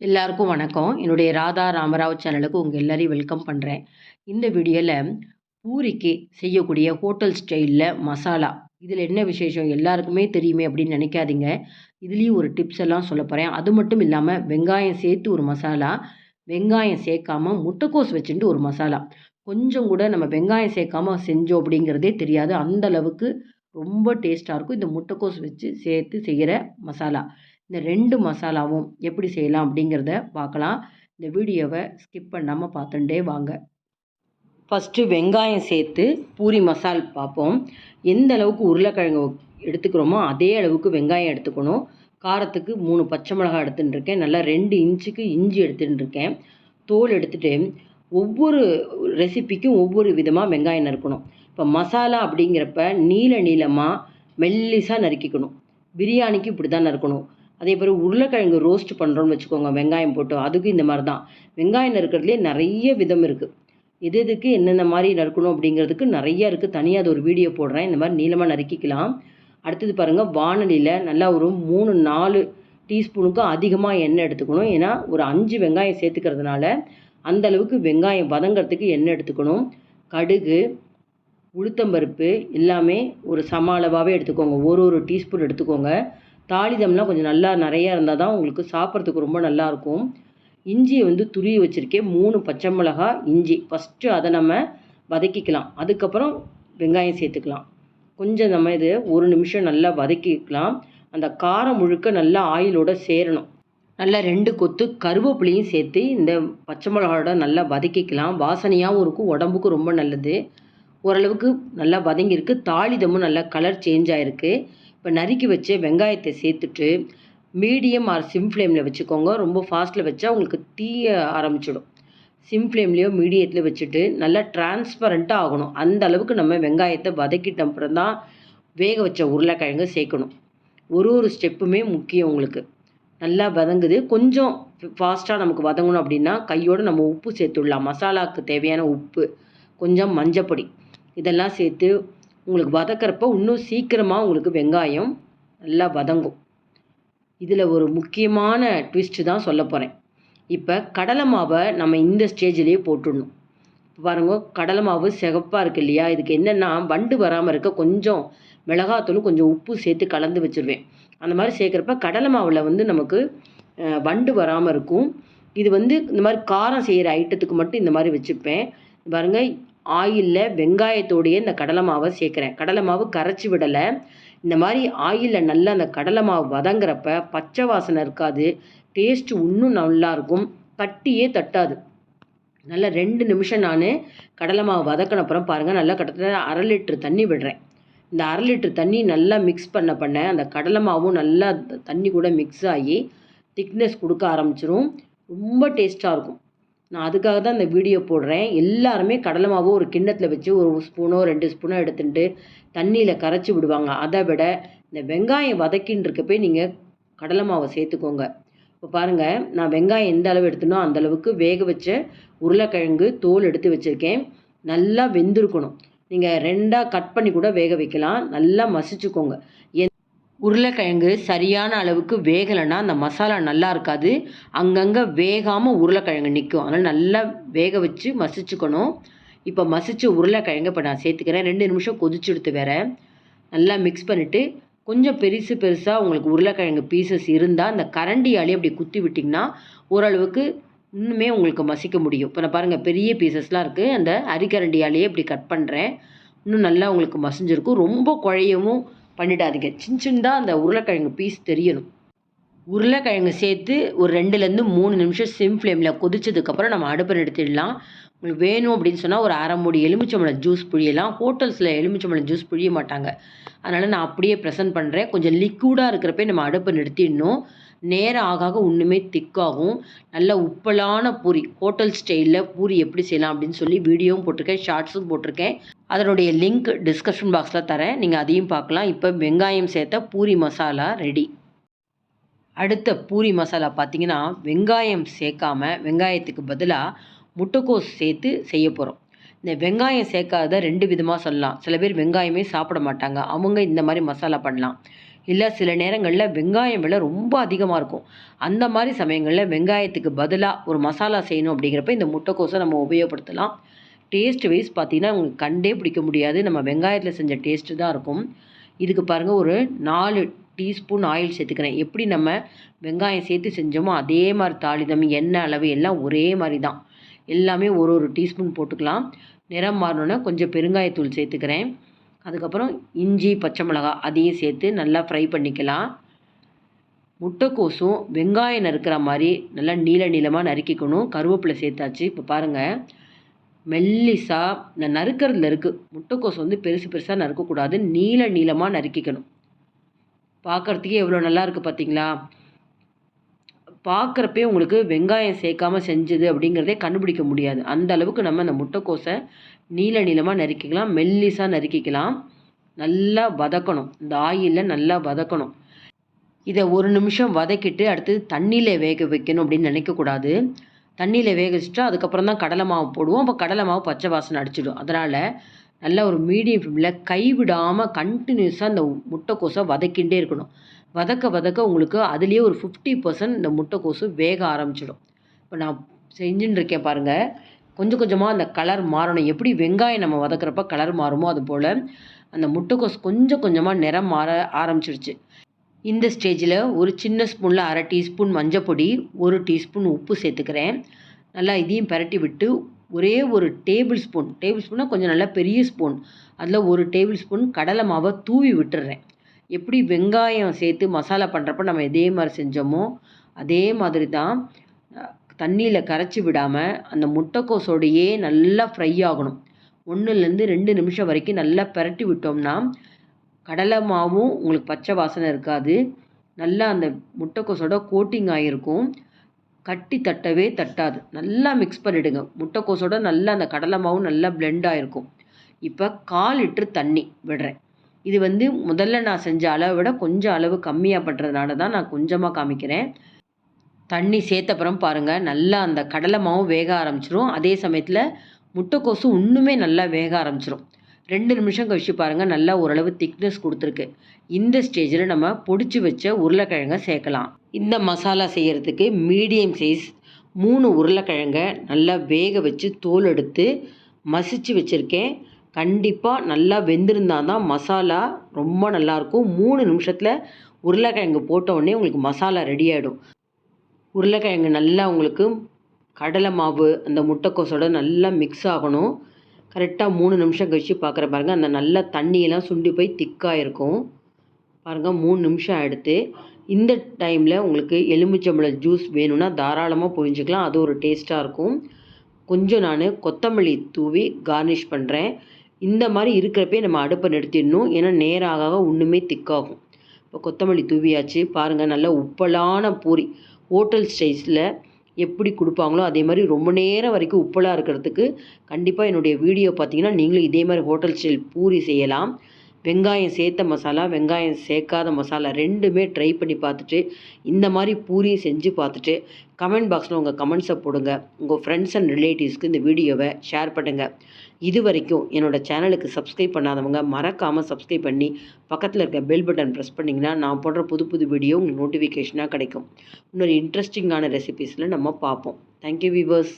எல்லாருக்கும் வணக்கம். என்னுடைய ராதா ராமராவ் சேனலுக்கு உங்கள் எல்லாரையும் வெல்கம் பண்ணுறேன் இந்த வீடியோவில் பூரிக்கு செய்யக்கூடிய ஹோட்டல் ஸ்டைலில் மசாலா இதில் என்ன விசேஷம் எல்லாருக்குமே தெரியுமே அப்படின்னு நினைக்காதீங்க. இதுலேயும் ஒரு டிப்ஸ் எல்லாம் சொல்ல போகிறேன் அது மட்டும் இல்லாமல் வெங்காயம் சேர்த்து ஒரு மசாலா வெங்காயம் சேர்க்காம முட்டைக்கோஸ் வச்சுட்டு ஒரு மசாலா. கொஞ்சம் கூட நம்ம வெங்காயம் சேர்க்காம செஞ்சோம் அப்படிங்கிறதே தெரியாது. அந்த அளவுக்கு ரொம்ப டேஸ்ட்டாக இருக்கும். இந்த முட்டைக்கோஸ் வச்சு சேர்த்து செய்கிற மசாலா. இந்த ரெண்டு மசாலாவும் எப்படி செய்யலாம் அப்படிங்கிறத பார்க்கலாம். இந்த வீடியோவை ஸ்கிப் பண்ணாமல் பார்த்துட்டே வாங்க. ஃபஸ்ட்டு வெங்காயம் சேர்த்து பூரி மசால் பார்ப்போம். எந்த அளவுக்கு உருளைக்கிழங்கு எடுத்துக்கிறோமோ அதே அளவுக்கு வெங்காயம் எடுத்துக்கணும். காரத்துக்கு மூணு பச்சை மிளகாய் எடுத்துகிட்டு இருக்கேன் நல்லா ரெண்டு இன்ச்சுக்கு இஞ்சி எடுத்துகிட்டு இருக்கேன் தோல் எடுத்துகிட்டு ஒவ்வொரு ரெசிபிக்கும் ஒவ்வொரு விதமாக வெங்காயம் நறுக்கணும். இப்போ மசாலா அப்படிங்கிறப்ப நீல நீளமாக மெல்லிசாக நறுக்கிக்கணும். பிரியாணிக்கு இப்படி தான் நறுக்கணும். அதே போல் உருளைக்கிழங்கு ரோஸ்ட் பண்ணுறோன்னு வச்சுக்கோங்க வெங்காயம் போட்டு. அதுக்கும் இந்த மாதிரி தான் வெங்காயம் நறுக்கிறதுலே நிறைய விதம் இருக்குது எது எதுக்கு என்னென்ன மாதிரி நறுக்கணும் அப்படிங்கிறதுக்கு நிறைய இருக்குது தனியாக அது ஒரு வீடியோ போடுறேன். இந்த மாதிரி நீளமாக நறுக்கிக்கலாம். அடுத்தது பாருங்கள் வானலியில் நல்லா ஒரு மூணு நாலு டீஸ்பூனுக்கு அதிகமாக எண்ணெய் எடுத்துக்கணும். ஏன்னா ஒரு அஞ்சு வெங்காயம் சேர்த்துக்கிறதுனால அந்த அளவுக்கு வெங்காயம் வதங்கிறதுக்கு எண்ணெய் எடுத்துக்கணும். கடுகு உளுத்தம்பருப்பு எல்லாமே ஒரு சம அளவாகவே எடுத்துக்கோங்க. ஒரு ஒரு டீஸ்பூன் எடுத்துக்கோங்க. தாளிதம்லாம் கொஞ்சம் நல்லா நிறையா இருந்தால் தான் உங்களுக்கு சாப்பிட்றதுக்கு ரொம்ப நல்லாயிருக்கும் இஞ்சியை வந்து துருவி வச்சுருக்கேன். மூணு பச்சை மிளகா இஞ்சி. ஃபஸ்ட்டு அதை நம்ம வதக்கிக்கலாம். அதுக்கப்புறம் வெங்காயம் சேர்த்துக்கலாம். கொஞ்சம் நம்ம இது ஒரு நிமிஷம் நல்லா வதக்கிக்கலாம். அந்த காரம் முழுக்க நல்லா ஆயிலோடு சேரணும். நல்லா ரெண்டு கொத்து கருவேப்பிலையும் சேர்த்து இந்த பச்சை மிளகாவோட நல்லா வதக்கிக்கலாம். வாசனையாகவும் இருக்கும் உடம்புக்கும் ரொம்ப நல்லது. ஓரளவுக்கு நல்லா வதங்கியிருக்கு. தாளிதமும் நல்லா கலர் சேஞ்ச் ஆகிருக்கு இப்போ நறுக்கி வச்சு வெங்காயத்தை சேர்த்துட்டு மீடியம் ஆர் சிம் ஃப்ளேமில் வச்சுக்கோங்க. ரொம்ப ஃபாஸ்ட்டில் வச்சா உங்களுக்கு தீய ஆரம்பிச்சிடும். சிம் ஃப்ளேம்லேயோ மீடியத்தில் வச்சுட்டு நல்லா டிரான்ஸ்பரண்ட்டாக ஆகணும். அந்த அளவுக்கு நம்ம வெங்காயத்தை வதக்கிட்ட அப்புறம் தான் வேக வச்ச உருளைக்கிழங்கு சேர்க்கணும். ஒரு ஒரு ஸ்டெப்புமே முக்கியம் உங்களுக்கு. நல்லா வதங்குது. கொஞ்சம் ஃபாஸ்ட்டாக நமக்கு வதங்கணும் அப்படின்னா கையோடு நம்ம உப்பு சேர்த்துடலாம். மசாலாவுக்கு தேவையான உப்பு கொஞ்சம் மஞ்சப்பொடி இதெல்லாம் சேர்த்து உங்களுக்கு வதக்கிறப்ப இன்னும் சீக்கிரமாக உங்களுக்கு வெங்காயம் நல்லா வதங்கும். இதில் ஒரு முக்கியமான ட்விஸ்ட்டு தான் சொல்ல போகிறேன் இப்போ கடலை மாவை நம்ம இந்த ஸ்டேஜ்லேயே போட்டுடணும். இப்போ பாருங்க கடலை மாவு சிகப்பாக இருக்கு இல்லையா? இதுக்கு என்னென்னா வண்டு வராமல் இருக்க கொஞ்சம் மிளகாத்தூளும் கொஞ்சம் உப்பு சேர்த்து கலந்து வச்சுருவேன். அந்த மாதிரி சேர்க்குறப்ப கடலை மாவில் வந்து நமக்கு வண்டு வராமல் இருக்கும். இது வந்து இந்த மாதிரி காரம் செய்கிற ஐட்டத்துக்கு மட்டும் இந்த மாதிரி வச்சுப்பேன். பாருங்கள் ஆயிலில் வெங்காயத்தோடையே இந்த கடலை மாவை சேர்க்குறேன். கடலை மாவு கரைச்சி விடலை. இந்த மாதிரி ஆயிலில் நல்லா அந்த கடலை மாவு வதங்குறப்ப பச்சை வாசனை இருக்காது. டேஸ்ட்டு இன்னும் நல்லாயிருக்கும் கட்டியே தட்டாது. நல்லா ரெண்டு நிமிஷம் நான் கடலை மாவு வதக்கின அப்புறம் பாருங்கள் நல்லா கிட்டத்தட்ட அரை லிட்ரு தண்ணி விடுறேன். இந்த அரை லிட்ரு தண்ணி நல்லா மிக்ஸ் பண்ண பண்ண அந்த கடலை மாவும் நல்லா தண்ணி கூட மிக்ஸ் ஆகி திக்னஸ் கொடுக்க ஆரம்பிச்சிரும். ரொம்ப டேஸ்ட்டாக இருக்கும். நான் அதுக்காக தான் இந்த வீடியோ போடுறேன். எல்லாருமே கடலை மாவு ஒரு கிண்ணத்தில் வச்சு ஒரு ஸ்பூனோ ரெண்டு ஸ்பூனோ எடுத்துட்டு தண்ணியில் கரைச்சி விடுவாங்க. அதை விட இந்த வெங்காயம் வதக்கின்னு இருக்கப்போ நீங்கள் கடலை மாவை சேர்த்துக்கோங்க. இப்போ பாருங்கள் நான் வெங்காயம் எந்த அளவு எடுத்தனோ அந்த அளவுக்கு வேக வச்ச உருளைக்கிழங்கு தோல் எடுத்து வச்சுருக்கேன். நல்லா வெந்திருக்கணும். நீங்கள் ரெண்டாக கட் பண்ணி கூட வேக வைக்கலாம். நல்லா மசிச்சுக்கோங்க. உருளைக்கிழங்கு சரியான அளவுக்கு வேகலைன்னா அந்த மசாலா நல்லா இருக்காது. அங்கங்கே வேகாமல் உருளைக்கிழங்கு நிற்கும் அதனால் நல்லா வேக வச்சு மசிச்சுக்கணும். இப்போ மசிச்சு உருளைக்கிழங்கு இப்போ நான் சேர்த்துக்கிறேன். ரெண்டு நிமிஷம் கொதிச்சு எடுத்து வேற. நல்லா மிக்ஸ் பண்ணிவிட்டு கொஞ்சம் பெருசு பெருசாக உங்களுக்கு உருளைக்கிழங்கு பீசஸ் இருந்தால் அந்த கரண்டியாலே அப்படி குத்தி விட்டிங்கன்னா ஓரளவுக்கு இன்னுமே உங்களுக்கு மசிக்க முடியும். இப்போ நான் பாருங்கள் பெரிய பீசஸ்லாம் இருக்குது அந்த அரிக்கரண்டியாலேயே இப்படி கட் பண்ணுறேன் இன்னும் நல்லா உங்களுக்கு மசிஞ்சிருக்கும். ரொம்ப குழையவும் பண்ணிடாதீங்க. சின்ன சின்னதாக அந்த உருளைக்கிழங்கு பீஸ் தெரியணும். உருளைக்கிழங்கு சேர்த்து ஒரு ரெண்டுலேருந்து மூணு நிமிஷம் சிம் ஃப்ளேமில் கொதிச்சதுக்கப்புறம் நம்ம அடுப்பை எடுத்துடலாம் உங்களுக்கு வேணும் அப்படின்னு சொன்னால் ஒரு அரை மூடி எலுமிச்சம்பழம் ஜூஸ் புழியலாம். ஹோட்டல்ஸில் எலுமிச்சம்பழம் ஜூஸ் புழிய மாட்டாங்க. அதனால் நான் அப்படியே ப்ரெசென்ட் பண்ணுறேன். கொஞ்சம் லிக்விடாக இருக்கிறப்ப நம்ம அடுப்பை நிறுத்திடணும். நேரம் ஆக ஆக ஒன்றுமே திக்காகும். நல்ல உப்பலான பூரி ஹோட்டல் ஸ்டைலில் பூரி எப்படி செய்யலாம் அப்படின்னு சொல்லி வீடியோவும் போட்டிருக்கேன் ஷார்ட்ஸும் போட்டிருக்கேன். அதனுடைய லிங்க் டிஸ்கஷன் பாக்ஸில் தரேன். நீங்கள் அதையும் பார்க்கலாம். இப்போ வெங்காயம் சேர்த்த பூரி மசாலா ரெடி. அடுத்த பூரி மசாலா பார்த்திங்கன்னா வெங்காயம் சேர்க்காம வெங்காயத்துக்கு பதிலாக முட்டைக்கோஸ் சேர்த்து செய்ய போகிறோம் இந்த வெங்காயம் சேர்க்காத ரெண்டு விதமாக சொல்லலாம். சில பேர் வெங்காயமே சாப்பிட மாட்டாங்க. அவங்க இந்த மாதிரி மசாலா பண்ணலாம். இல்லை சில நேரங்களில் வெங்காயம் விலை ரொம்ப அதிகமாக இருக்கும். அந்த மாதிரி சமயங்களில் வெங்காயத்துக்கு பதிலாக ஒரு மசாலா செய்யணும் அப்படிங்கிறப்ப இந்த முட்டைக்கோஸை நம்ம உபயோகப்படுத்தலாம். டேஸ்ட் வைஸ் பார்த்தீங்கன்னா உங்களுக்கு கண்டே பிடிக்க முடியாது. நம்ம வெங்காயத்தில் செஞ்ச டேஸ்ட்டு தான் இருக்கும். இதுக்கு பாருங்கள் ஒரு நாலு டீஸ்பூன் ஆயில் சேர்த்துக்கிறேன். எப்படி நம்ம வெங்காயம் சேர்த்து செஞ்சோமோ அதே மாதிரி தாளிதம் எண்ணெய் அளவு எல்லாம் ஒரே மாதிரி தான். எல்லாமே ஒரு ஒரு டீஸ்பூன் போட்டுக்கலாம். நிறம் மாறணுன்னா கொஞ்சம் பெருங்காயத்தூள் சேர்த்துக்கிறேன். அதுக்கப்புறம் இஞ்சி பச்சை மிளகா அதையும் சேர்த்து நல்லா ஃப்ரை பண்ணிக்கலாம். முட்டைக்கோசும் வெங்காயம் நறுக்கிற மாதிரி நல்லா நீள நீளமாக நறுக்கிக்கணும். கருவேப்பிலை சேர்த்தாச்சு. இப்போ பாருங்கள் மெல்லிசாக இந்த நறுக்கிறதுல இருக்குது முட்டைக்கோஸ் வந்து பெருசு பெருசாக நறுக்கக்கூடாது. நீள நீளமாக நறுக்கிக்கணும். பார்க்குறதுக்கே எவ்வளோ நல்லாயிருக்கு பார்த்தீங்களா பார்க்குறப்பே உங்களுக்கு வெங்காயம் சேர்க்காமல் செஞ்சது அப்படிங்கிறதே கண்டுபிடிக்க முடியாது. அந்த அளவுக்கு நம்ம அந்த முட்டைக்கோஸை நீள நீளமாக நறுக்கிக்கலாம் மெல்லிசாக நறுக்கிக்கலாம். நல்லா வதக்கணும். இந்த ஆயிலில் நல்லா வதக்கணும். இதை ஒரு நிமிஷம் வதக்கிட்டு அடுத்தது தண்ணியில் வேக வைக்கணும் அப்படின்னு நினைக்கக்கூடாது தண்ணியில் வேக வச்சுட்டு அதுக்கப்புறம் தான் கடலை மாவு போடுவோம். அப்போ கடலை மாவு பச்சை வாசனை அடிச்சிடும். அதனால் நல்லா ஒரு மீடியம் ஃப்ளேமில் கைவிடாமல் கண்டினியூஸாக அந்த முட்டைக்கோஸை வதக்கிண்டே இருக்கணும். வதக்க வதக்க உங்களுக்கு அதுலேயே ஒரு ஃபிஃப்டி பர்சன்ட் இந்த முட்டைக்கோசு வேக ஆரம்பிச்சிடும். இப்போ நான் செஞ்சுன்னு இருக்கேன் பாருங்கள் கொஞ்சம் கொஞ்சமாக அந்த கலர் மாறணும். எப்படி வெங்காயம் நம்ம வதக்குறப்ப கலர் மாறுமோ அது போல் அந்த முட்டைக்கோஸ் கொஞ்சம் கொஞ்சமாக நிறம் மாற ஆரம்பிச்சிருச்சு. இந்த ஸ்டேஜில் ஒரு சின்ன ஸ்பூனில் அரை டீஸ்பூன் மஞ்சப்பொடி ஒரு டீஸ்பூன் உப்பு சேர்த்துக்கிறேன். நல்லா இதையும் பரட்டி விட்டு ஒரே ஒரு டேபிள் ஸ்பூன் டேபிள் ஸ்பூனாக கொஞ்சம் நல்லா பெரிய ஸ்பூன் அதில் ஒரு டேபிள் ஸ்பூன் கடலை மாவை தூவி விட்டுறேன். எப்படி வெங்காயம் சேர்த்து மசாலா பண்ணுறப்ப நம்ம இதே மாதிரி செஞ்சோமோ அதே மாதிரி தான் தண்ணியில் கரைச்சி விடாமல் அந்த முட்டைக்கோசோடையே நல்லா ஃப்ரை ஆகணும். ஒன்றுலேருந்து ரெண்டு நிமிஷம் வரைக்கும் நல்லா பரட்டி விட்டோம்னா கடலை மாவும் உங்களுக்கு பச்சை வாசனை இருக்காது. நல்லா அந்த முட்டைக்கோசோட கோட்டிங் ஆகிருக்கும் கட்டி தட்டவே தட்டாது. நல்லா மிக்ஸ் பண்ணிவிடுங்க முட்டைக்கோஸோட நல்லா அந்த கடலை மாவும் நல்லா பிளெண்ட் ஆகிருக்கும் இப்போ கால் லிட்ரு தண்ணி விடுறேன். இது வந்து முதல்ல நான் செஞ்ச அளவை விட கொஞ்சம் அளவு கம்மியாக பண்ணுறதுனால தான் நான் கொஞ்சமாக காமிக்கிறேன். தண்ணி சேர்த்தப்புறம் பாருங்கள் நல்லா அந்த கடலை மாவும் வேக ஆரம்பிச்சிரும். அதே சமயத்தில் முட்டைக்கோசு இன்னுமே நல்லா வேக ஆரம்பிச்சிரும். ரெண்டு நிமிஷம் கழிச்சு பாருங்கள் நல்லா ஓரளவு திக்னஸ் கொடுத்துருக்கு. இந்த ஸ்டேஜில் நம்ம பொடிச்சு வச்ச உருளைக்கிழங்கை சேர்க்கலாம். இந்த மசாலா செய்கிறதுக்கு மீடியம் சைஸ் மூணு உருளைக்கிழங்கை நல்லா வேக வச்சு தோல் எடுத்து மசிச்சு வச்சுருக்கேன். கண்டிப்பாக நல்லா வெந்திருந்தால் தான் மசாலா ரொம்ப நல்லாயிருக்கும் மூணு நிமிஷத்தில் உருளைக்கிழங்கு போட்டவுடனே உங்களுக்கு மசாலா ரெடி ஆகிடும் உருளைக்கிழங்கு நல்லா உங்களுக்கு கடலை மாவு அந்த முட்டைக்கோசோட நல்லா மிக்ஸ் ஆகணும். கரெக்டாக மூணு நிமிஷம் கழித்து பார்க்குற பாருங்கள் அந்த நல்ல தண்ணியெல்லாம் சுண்டி போய் திக்காக இருக்கும். பாருங்கள் மூணு நிமிஷம் எடுத்து இந்த டைமில் உங்களுக்கு எலுமிச்சம்பழ ஜூஸ் வேணும்னா தாராளமாக புரிஞ்சிக்கலாம் அது ஒரு டேஸ்ட்டாக இருக்கும். கொஞ்சம் நான் கொத்தமல்லி தூவி கார்னிஷ் பண்ணுறேன் இந்த மாதிரி இருக்கிறப்பே நம்ம அடுப்பை நிறுத்திடணும். ஏன்னா நேராக ஒன்றுமே திக்காகும். இப்போ கொத்தமல்லி தூவியாச்சு. பாருங்கள் நல்ல உப்பலான பூரி. ஹோட்டல் ஸ்டைஸில் எப்படி கொடுப்பாங்களோ அதே மாதிரி ரொம்ப நேரம் வரைக்கும் உப்பலாக இருக்கிறதுக்கு கண்டிப்பாக என்னுடைய வீடியோ பார்த்தீங்கன்னா நீங்களும் இதே மாதிரி ஹோட்டல் ஸ்டைல் பூரி செய்யலாம். வெங்காயம் சேர்த்த மசாலா வெங்காயம் சேர்க்காத மசாலா ரெண்டுமே ட்ரை பண்ணி பார்த்துட்டு இந்த மாதிரி பூரி செஞ்சு பார்த்துட்டு கமெண்ட் பாக்ஸில் உங்கள் கமெண்ட்ஸை போடுங்க. உங்கள் ஃப்ரெண்ட்ஸ் அண்ட் ரிலேட்டிவ்ஸ்க்கு இந்த வீடியோவை ஷேர் பண்ணுங்கள் இது வரைக்கும் என்னோடய சேனலுக்கு சப்ஸ்கிரைப் பண்ணாதவங்க மறக்காமல் சப்ஸ்கிரைப் பண்ணி பக்கத்தில் இருக்க பெல் பட்டன் ப்ரெஸ் பண்ணிங்கன்னா நான் போடுற புது புது வீடியோ உங்களுக்கு நோட்டிஃபிகேஷனாக கிடைக்கும். இன்னொரு இன்ட்ரெஸ்டிங்கான ரெசிபீஸில் நம்ம பார்ப்போம். Thank you viewers